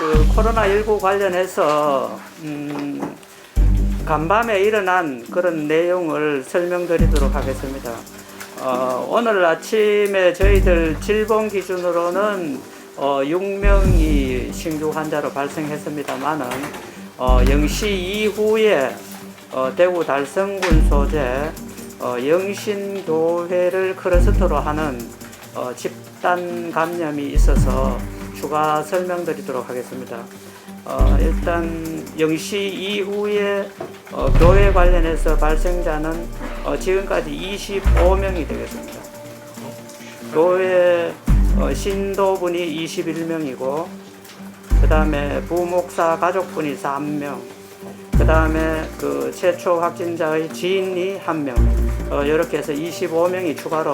그 코로나19 관련해서 음, 간밤에 일어난 그런 내용을 설명드리도록 하겠습니다. 어, 오늘 아침에 저희들 질본 기준으로는 어, 6명이 신규 환자로 발생했습니다만은 어, 0시 이후에 어, 대구 달성군 소재 어, 영신교회를 클러스터로 하는 어, 집단 감염이 있어서 추가 설명드리도록 하겠습니다. 어, 일단 0시 이후에 어, 교회 관련해서 발생자는 어, 지금까지 25명이 되겠습니다. 교회 어, 신도분이 21명이고 그 다음에 부목사 가족분이 3명 그 다음에 그 최초 확진자의 지인이 한 명, 어, 이렇게 해서 25명이 추가로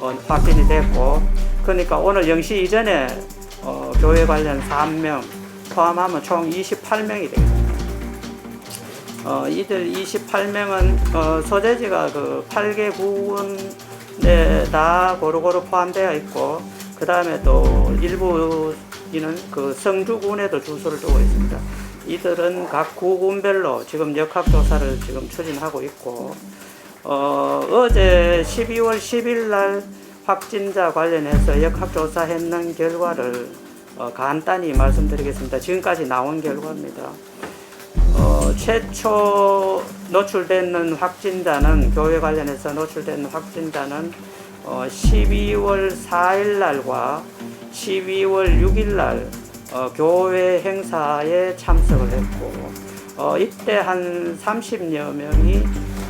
어, 확진이 됐고, 그러니까 오늘 0시 이전에 어, 교회 관련 3명 포함하면 총 28명이 되겠습니다. 어, 이들 28명은 어, 소재지가 그 8개 구군에 다 고루고루 포함되어 있고, 그 다음에 또 일부 이는 그 성주군에도 주소를 두고 있습니다. 이들은 각 구군별로 지금 역학조사를 지금 추진하고 있고, 어, 어제 12월 10일 날 확진자 관련해서 역학조사 했는 결과를 어, 간단히 말씀드리겠습니다. 지금까지 나온 결과입니다. 어, 최초 노출되는 확진자는 교회 관련해서 노출된 확진자는 어, 12월 4일 날과 12월 6일 날 어, 교회 행사에 참석을 했고 어, 이때 한 30여 명이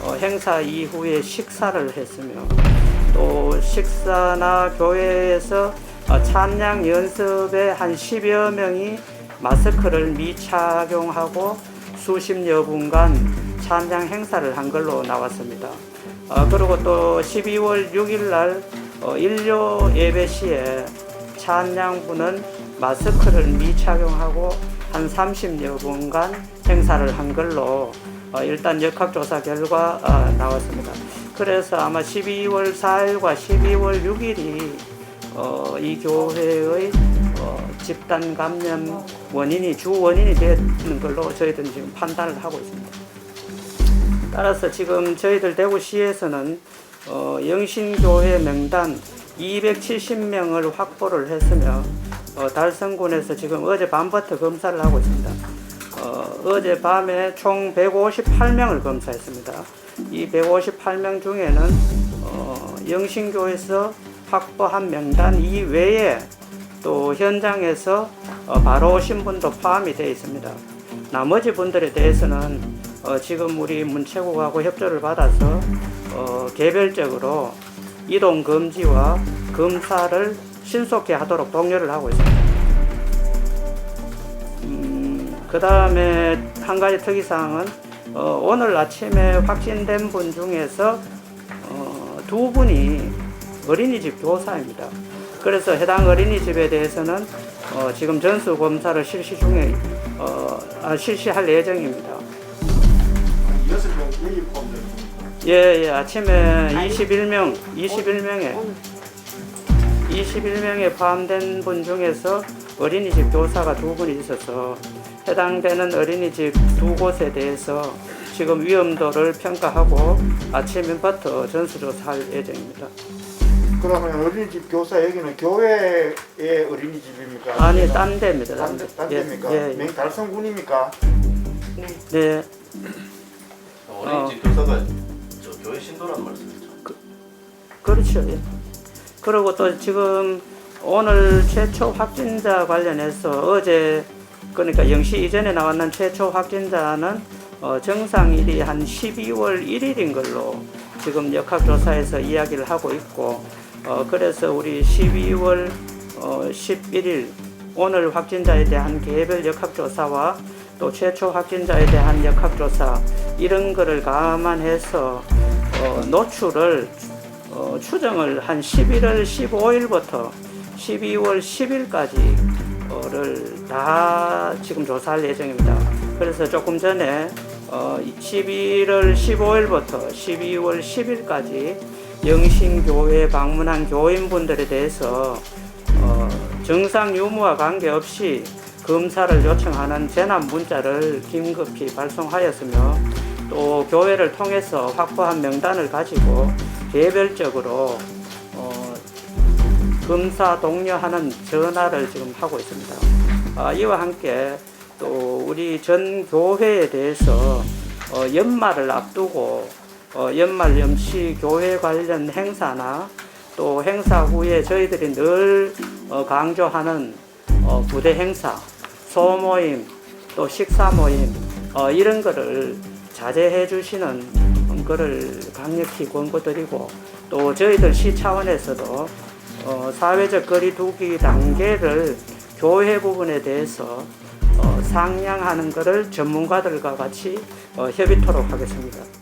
어, 행사 이후에 식사를 했으며 또 식사나 교회에서 어, 찬양 연습에 한 10여 명이 마스크를 미착용하고 수십여 분간 찬양 행사를 한 걸로 나왔습니다. 어, 그리고 또 12월 6일 날 어, 일요 예배 시에 찬양부는 마스크를 미착용하고 한 30여 분간 행사를 한 걸로 어, 일단 역학조사 결과 어, 나왔습니다. 그래서 아마 12월 4일과 12월 6일이 어, 이 교회의 어, 집단 감염 원인이 주 원인이 되는 걸로 저희들은 지금 판단을 하고 있습니다. 따라서 지금 저희들 대구시에서는 어, 영신교회 명단 270명을 확보를 했으며 어, 달성군에서 지금 어제 밤부터 검사를 하고 있습니다. 어, 어제 밤에 총 158명을 검사했습니다. 이 158명 중에는 어, 영신교에서 확보한 명단 이외에 또 현장에서 어, 바로 오신 분도 포함이 되어 있습니다. 나머지 분들에 대해서는 어, 지금 우리 문체국하고 협조를 받아서 어, 개별적으로 이동 금지와 검사를 신속히 하도록 독려를 하고 있습니다. 그 다음에 한 가지 특이사항은 어, 오늘 아침에 확진된 분 중에서 어, 두 분이 어린이집 교사입니다. 그래서 해당 어린이집에 대해서는 어, 지금 전수 검사를 실시 중에 어, 아, 실시할 예정입니다. 여기. 예, 예, 아침에 21명, 21명에 21명에 포함된 분 중에서 어린이집 교사가 두 분이 있어서 해당되는 어린이집 두 곳에 대해서 지금 위험도를 평가하고 아침부터 전수조사할 예정입니다. 그러면 어린이집 교사 여기는 교회의 어린이집입니까? 아니, 딴 데입니다. 딴, 데. 데- 딴 예, 데입니까? 예, 예. 맹 달성군입니까? 네, 어린이집 교사가 저 교회 신도란 말씀이죠. 그렇죠. 예. 그리고 또 지금 오늘 최초 확진자 관련해서 어제 그러니까 0시 이전에 나왔는 최초 확진자는 어, 정상일이 한 12월 1일인 걸로 지금 역학조사에서 이야기를 하고 있고 어, 그래서 우리 12월 어, 11일 오늘 확진자에 대한 개별 역학조사와 또 최초 확진자에 대한 역학조사 이런 거를 감안해서 어, 노출을 어, 추정을 한 11월 15일부터 12월 10일까지를 다 지금 조사할 예정입니다. 그래서 조금 전에 어, 11월 15일부터 12월 10일까지 영신교회 방문한 교인분들에 대해서 어, 증상 유무와 관계없이 검사를 요청하는 재난 문자를 긴급히 발송하였으며 또 교회를 통해서 확보한 명단을 가지고 개별적으로 어, 검사 독려하는 전화를 지금 하고 있습니다. 아, 이와 함께 또 우리 전 교회에 대해서 어, 연말을 앞두고 어, 연말 염시 교회 관련 행사나 또 행사 후에 저희들이 늘 어, 강조하는 어, 부대 행사, 소모임, 또 식사 모임 어, 이런 거를 자제해 주시는 거를 강력히 권고드리고 또 저희들 시 차원에서도 어, 사회적 거리두기 단계를 교회 부분에 대해서 어, 상향하는 것을 전문가들과 같이 어, 협의토록 하겠습니다.